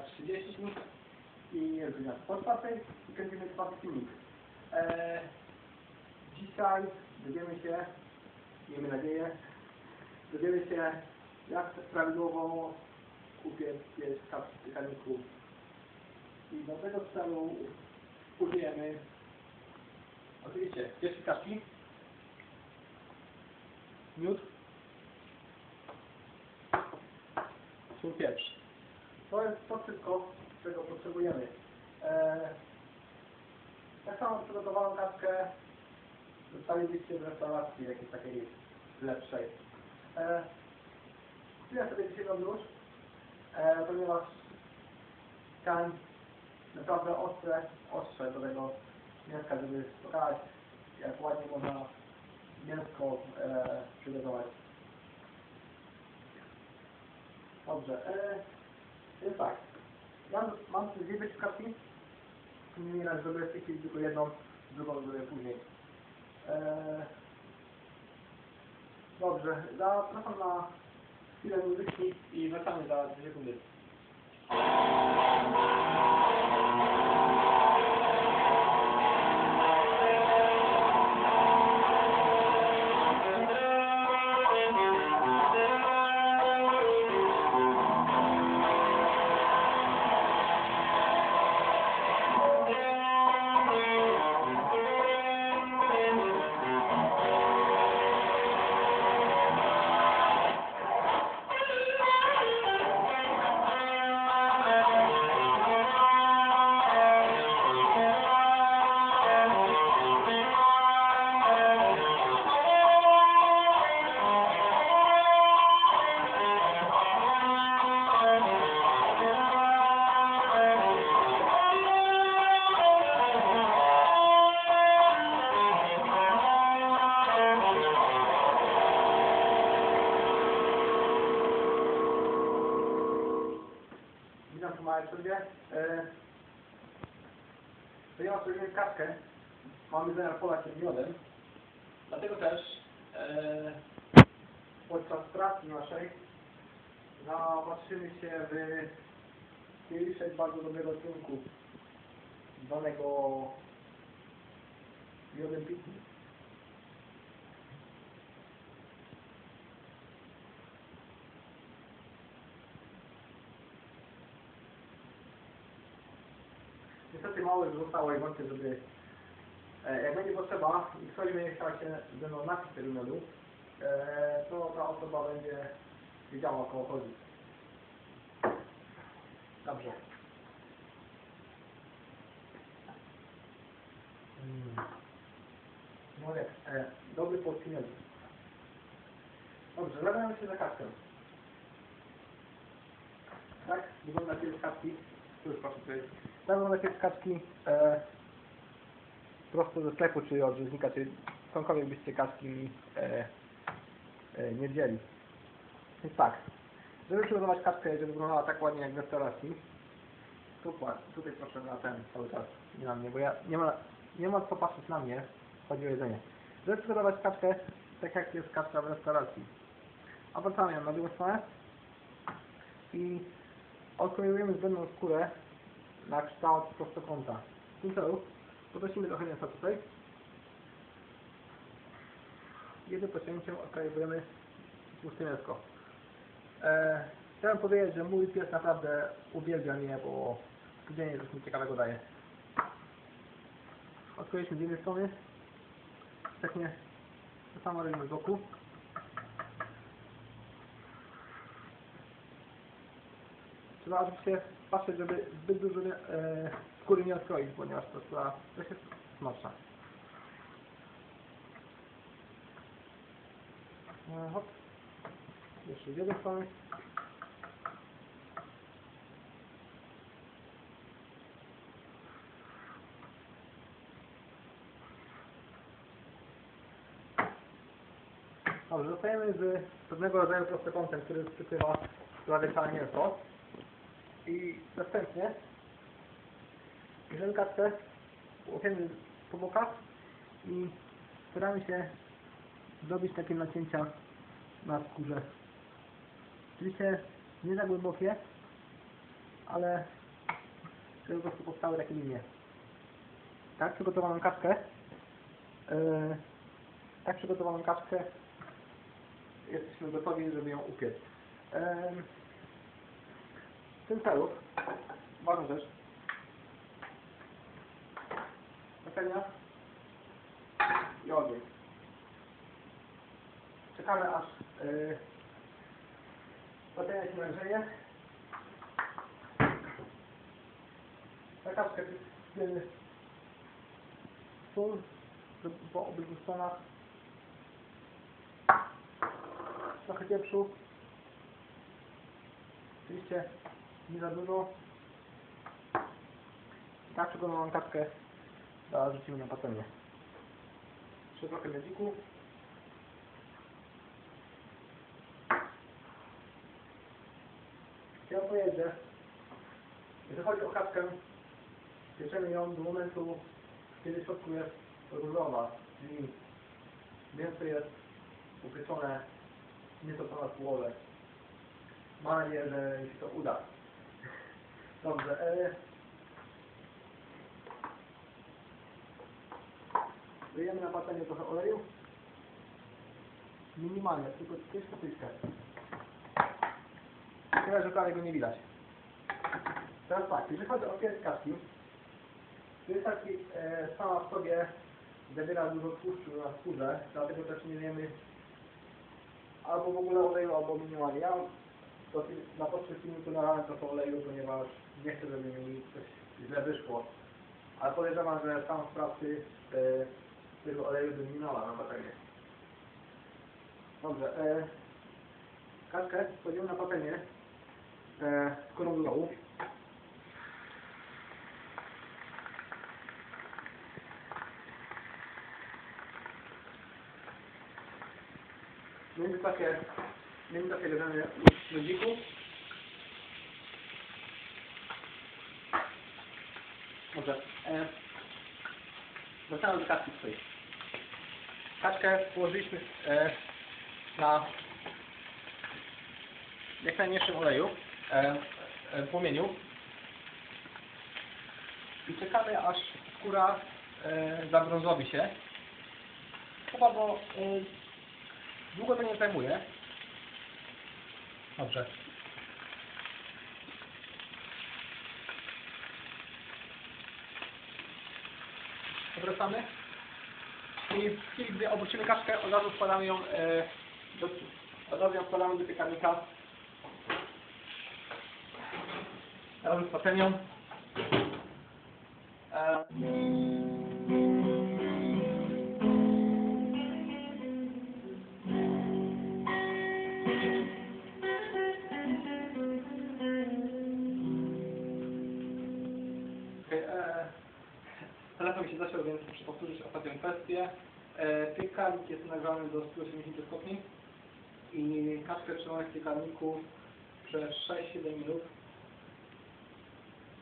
4.30 i jest godzina po czwartej i kręcimy czwarty filmik. Eee, dzisiaj dowiemy się, miejmy nadzieję, dowiemy się jak prawidłowo kupić pieska w piekarniku. I do tego celu użyjemy oczywiście pierwszy kaczki, miód, sól, pieprz. To jest to wszystko, czego potrzebujemy. Eee, tak samo przygotowaną kaczkę dostalibyście w restauracji jakiejś takiej lepszej. Eee, sobie dzisiaj nowy nóż, eee, ponieważ chciałem naprawdę ostre, ostrze do tego mięska, żeby pokazać jak ładnie można mięsko e, przygotować. Dobrze, e, więc tak. Ja mam dwie wyczykawki. Nie zrobię w tylko jedną, drugą zrobię później. E, dobrze, zapraszam na chwilę muzyki i wracamy za dwie sekundy. Małe przerwie. E, Ponieważ robimy kaczkę, mamy zamiar polać ją miodem. Dlatego też e, podczas pracy naszej zaopatrzymy się w kieliszek bardzo dobrego trunku zwanego miodem pitnym. Mało już zostało i wątpię, żeby e, jak będzie potrzeba i ktoś będzie chciał się ze mną napić tego miodu, e, to ta osoba będzie wiedziała o kogo chodzi. Dobrze. No jak, e, dobry polski miód. Dobrze, zabieramy się za kaczkę. Tak? Wygląda kiedyś kaczki. Tu już. Tak wygląda kiedyś kaczki e, prosto ze sklepu, czy od rzeźnika, czy skądkolwiek byście kaczki mi e, e, nie wzięli. Więc tak, żeby przygotować kaczkę, żeby wyglądała tak ładnie jak w restauracji, tu, tutaj proszę na ten cały czas, nie na mnie, bo ja nie ma, nie ma co patrzeć na mnie, chodzi o jedzenie. Żeby przygotować kaczkę, tak jak jest kaczka w restauracji, obracamy ją na drugą stronę i odkrojujemy zbędną skórę na kształt prostokąta. W tym celu podnosimy trochę mięsa tutaj. Jednym pociągnięciem odkrajujemy tłuste mięsko. E, chciałem powiedzieć, że mój pies naprawdę uwielbia mnie, bo codziennie coś mi ciekawego daje. Odkroiliśmy z jednej strony. Tak nie. To samo robimy z boku. Trzeba oczywiście patrzeć, żeby zbyt dużo e, skóry nie odkroić, ponieważ to skóra też jest smaczna. E, hop. Jeszcze z jednej. Dobrze, zostajemy z pewnego rodzaju prostokątem, który przykrywa prawie całe mięso. I następnie bierzemy kartkę, łapiemy po bokach i staramy się zrobić takie nacięcia na skórze Oczywiście nie za głębokie, ale żeby po prostu powstały takie linie. Tak przygotowaną kaczkę, yy, tak przygotowaną kaczkę jesteśmy gotowi, żeby ją upiec. Yy, w tym celu, ważna rzecz, patelnia i ogień. Czekamy aż yy, patelnia się nagrzeje. Na kaczkę przyspiemy sól po obydwu stronach. Trochę pieprzu. Oczywiście nie za dużo. I tak przygotowaną teraz rzucimy na patelnię. Jeszcze trochę miodziku. Chciałem powiedzieć, że jeżeli chodzi o kaczkę, pieczemy ją do momentu, kiedy w środku jest różowa, czyli mięso jest upieczone nieco ponad połowę. Mam nadzieję, że mi się to uda. Dobrze. E... Wyjemy na patelnię trochę oleju. Minimalnie, tylko tylko troszkę. Tyle, że prawie go nie widać. Teraz tak, jeżeli chodzi o pierś kaczki, pierś kaczki e, sama w sobie zawiera dużo tłuszczu na skórze, dlatego też nie wiemy albo w ogóle oleju, albo minimalnie. Ja na potrzeby filmiku nalałem trochę oleju, ponieważ nie chcę, żeby mi coś źle wyszło. Ale podejrzewam, że sam sprawcy e, tego oleju by mi nalał na patelnię. Dobrze, e, kładziemy na patelnię e, z korą do dołu. W międzyczasie, w międzyczasie bierzemy ludziku. Dobrze. E, wracamy do kaczki swojej. Kaczkę położyliśmy e, na jak najmniejszym oleju, e, e, płomieniu. I czekamy aż skóra e, zabrązowi się. To bardzo e, Długo to nie zajmuje. Dobrze. Odwracamy. I w chwili, gdy obrócimy kaczkę, od razu wkładamy ją e, do, od razu wkładamy do piekarnika. Razem z patelnią. Telefon mi się zaciął, więc muszę powtórzyć ostatnią kwestię. E, piekarnik jest nagrzany do 180 stopni i kaczkę trzymamy w piekarniku przez 6-7 minut.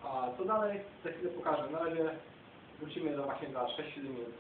A co dalej? Za chwilę pokażę. Na razie wrócimy do właśnie za 6-7 minut.